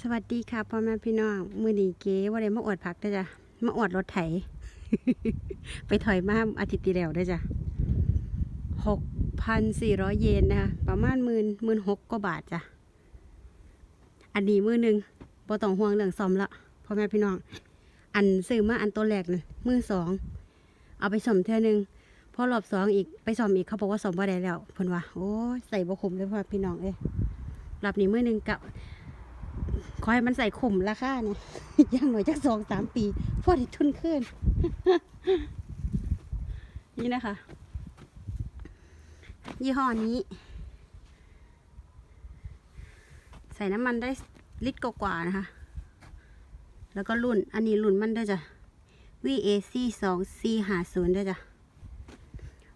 สวัสดีค่ะพ่อแม่พี่น้อง มือนีเก๋ว่าได้มาอวดผักเด้จ้ะมาอวดรถไถ ไปถอยมาอาทิตย์ที่แล้วเด้จ้ะหกพันสี่ร้อยเยนนะคะประมาณหมื่นหมื่นหกกว่าบาทจ้ะ อันนี้มือหนึ่งบ่ต้องห่วงเรื่องซ่อมละพ่อแม่พี่น้อง อันซื้อมาอันตัวแรกน่ะมือสอง เอาไปซ่อมเท่านึงพอรอบสองอีกไปซ่อมอีกเขาบอกว่าซ่อมบ่ได้แล้วเพิ่นว่าโอ้ใส่บ่คุมเลยพ่อพี่น้องเอ้ยรอบนี้มือหนึ่งกับ ขอให้มันใส่ขุมราคาเนี่ยอย่างหน่อยจักสองสามปีพอได้ทุนขึ้น นี่นะคะ ยี่ห้อนี้ ใส่น้ำมันได้ลิตรกว่านะคะ แล้วก็รุ่น อันนี้รุ่นมันด้วยจ้ะ VAC 2 C หาศูนย์ด้วยจ้ะ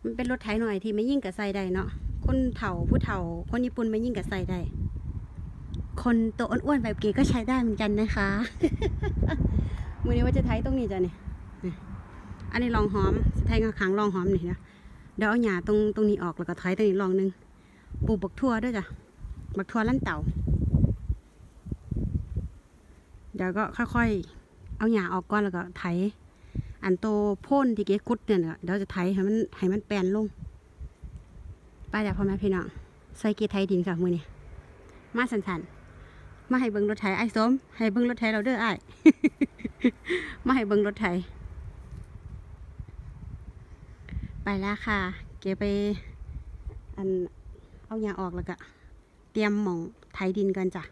มันเป็นรถไถหน่อยที่ไม่ยิ่งกับใส่ได้เนาะคนเฒ่าผู้เฒ่า คนญี่ปุ่นไม่ยิ่งกับใส่ได้ คนตัวอ้วนๆแบบเก๋ก็ใช้ได้เหมือนกันนะคะมือนี้ว่าจะไทยตรงนี้จ้ะเนี่ยอันนี้ลองหอมไทยขังลองหอมนี่นะเดี๋ยวเอาหญ้าตรงตรงนี้ออกแล้วก็ไทยตรงนี้ลองหนึงปลูกบักทั่วด้วยจ้ะบักทั่วลั่นเต่าเดี๋ยวก็ค่อยๆ เอาหญ้าออกก่อนแล้วก็ไถ อันโตพ่นที่เก๋กุดเนี่ยเดี๋ยวจะไถให้มันให้มันแปนลงไป้าจากพ่อแม่พี่น้องใส่เกียร์ไทยดินค่ะมือนี้มาสันๆ มาให้เบิ้งรถไถไอ้สมให้เบิ้งรถไถเราเด้อไอ้มาให้เบิ้งรถไถไปแล้วค่ะ เก็บไป อันเอายาออกแล้วก็เตรียมหมองไถดินกันจ้ะ